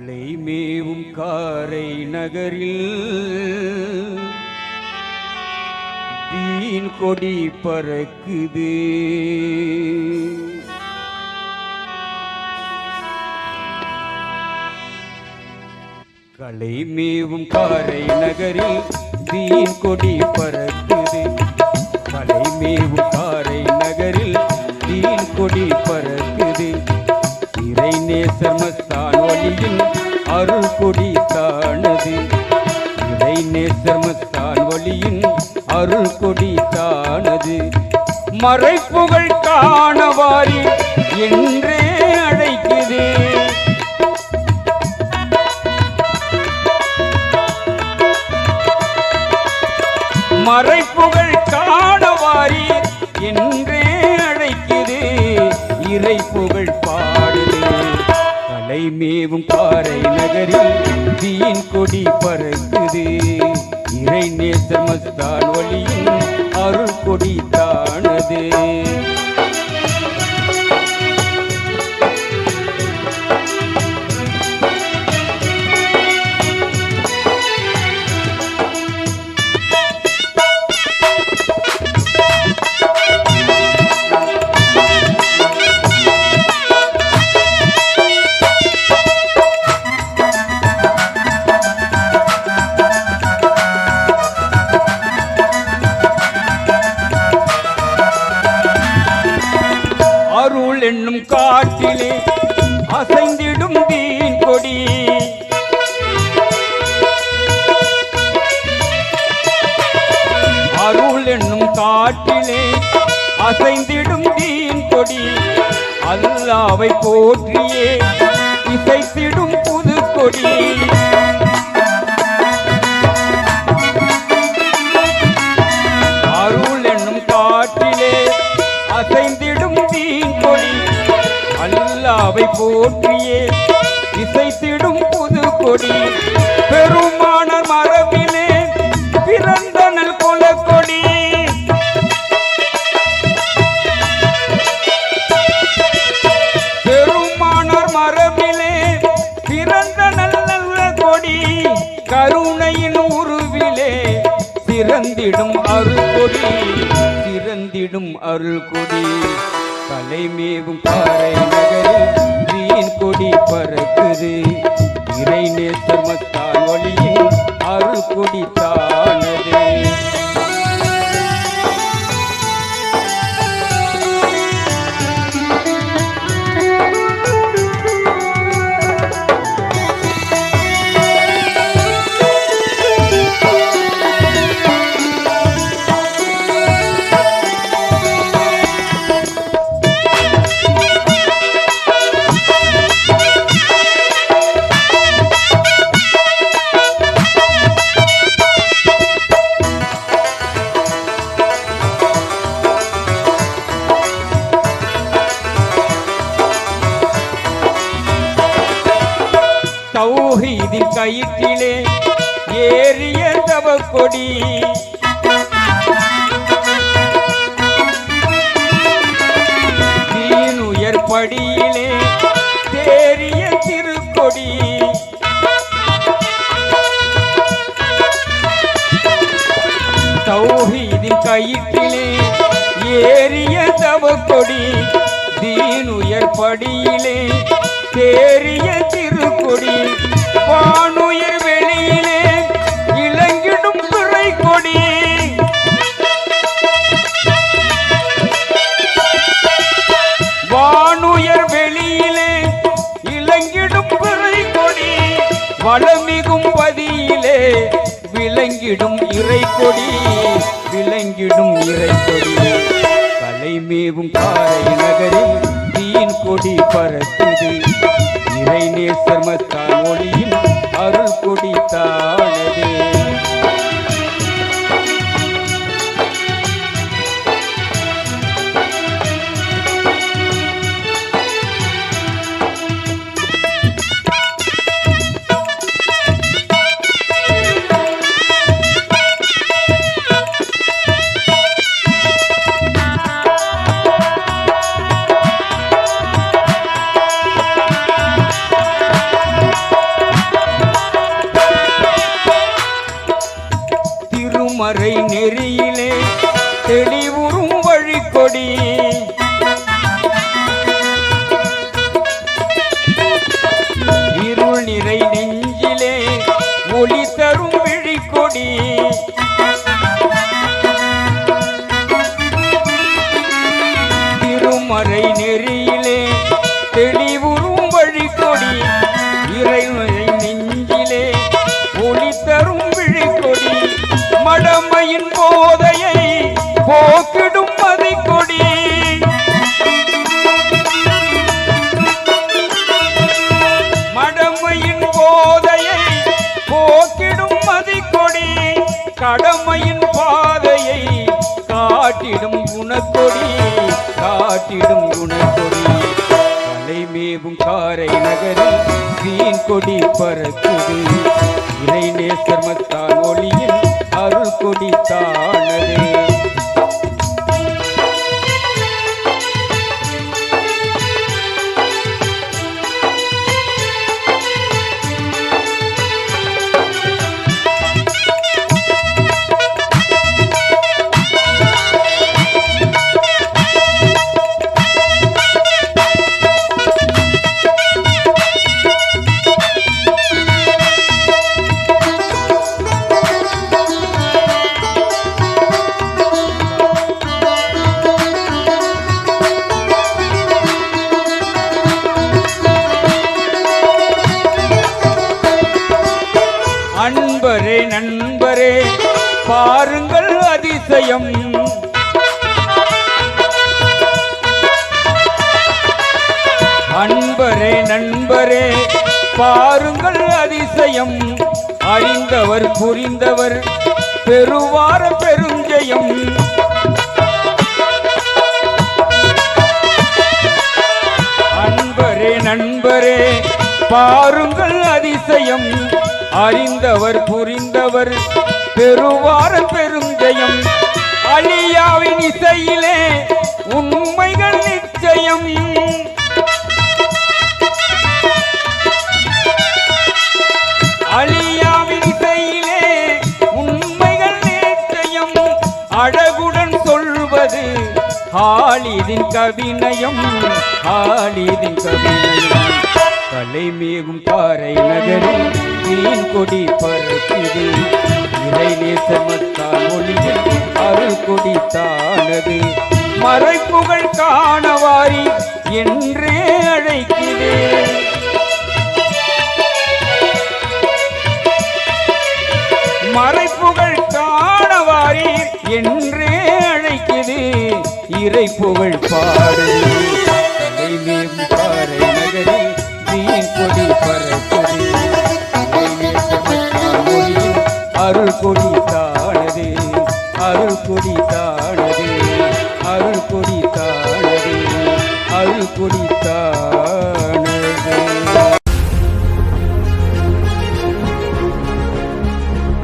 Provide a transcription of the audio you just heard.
மலை மேவும் காரை நகரில் வீண் கொடி பறக்குது. கலை மேவும் காரை நகரில் வீண் கொடி பறக்குது. கலை மேவும் கொடி தானது. இறை நேசர் மஸ்தான் ஒளியின் அருள் கொடி தானது. மறைப்புகள் காணவாரி என்றே அழைக்குது மறைப்புகள் காணவாரி என்றே அழைக்குது இறை புகழ் பாடுது கலை மேவும் பாறை நகரில் தீன் கொடி பறக்குது. இறை நேசமஸ்தான் ஒளியின் அருள் கொடி தானது அவை போற்றியே இசைத்திடும் புது கொடி. அருள் என்னும் காற்றிலே அசைந்திடும் தீன் கொடி அல்லாவை போற்றியே இசைத்திடும் புது கொடி. சிறந்திடும் அருள்கொடி சிறந்திடும் அருள் தலைமேவும் பாறை நகரில் வீண் கொடி பறக்குது. இறை நேசமத்தால் மஸ்தான் ஒளியின் அருள் கொடி கயிற்றிலே ஏறிய தவக்கொடி. தீனுயர் படியிலே தேறிய திருக்கொடி. தௌஹீதின் கயிற்றிலே ஏறிய தவக்கொடி. தீனுயர் படியிலே தேறிய திருக்கொடி. வானுயர் வெளியிலே இளங்கிடும் பிறை கொடி. வானுயர் வெளியிலே இளங்கிடும் பிறை கொடி. வளமிகும் பதியிலே விளங்கிடும் இறை கொடி. விளங்கிடும் இறை கொடி. தலைமேவும் காரை நகரில் தீன் கொடி பரத்துது இறை நேசர் மத்தான் நெறியிலே தெளிவுறும் வழிக்கொடி இருள் நிறை நெஞ்சிலே ஒளி தரும் விழிக்கொடி. கடமையின் பாதையை காட்டிடும் குணக்கொடி காட்டிடும் குணக்கொடி மேவும் காரை நகரில் தீன் கொடி பறக்குது. இறை நேசர்மத்தான் ஒளியில் அருள் கொடி தானதே. அன்பரே நண்பரே பாருங்கள் அதிசயம். அறிந்தவர் புரிந்தவர் பெருவார பெருஞ்செயம். அன்பரே நண்பரே பாருங்கள் அதிசயம். அறிந்தவர் புரிந்தவர் பெருவார பெருஞ்செயம். அழியாவின் இசையிலே உண்மைகள் நிச்சயம். ஹாலிதின் கவிநயம் ஹாலிதின் கவிநயம். கலைமேகும் பாறை நகரில் மீன் கொடி பறக்குது. இறை நேசமத்தால் ஒளியில் அருள் கொடி தானது மறைப்புகள் காணவாரி என்றே அழைக்கிறேன் மறைப்புகள் காணவாரீர் என்றே பாடுதி இறை புகழ் பாடுதி தலைமேம் பாறை நகரி நீர் கொடி அருள் கொடி தானதே அருள் கொடி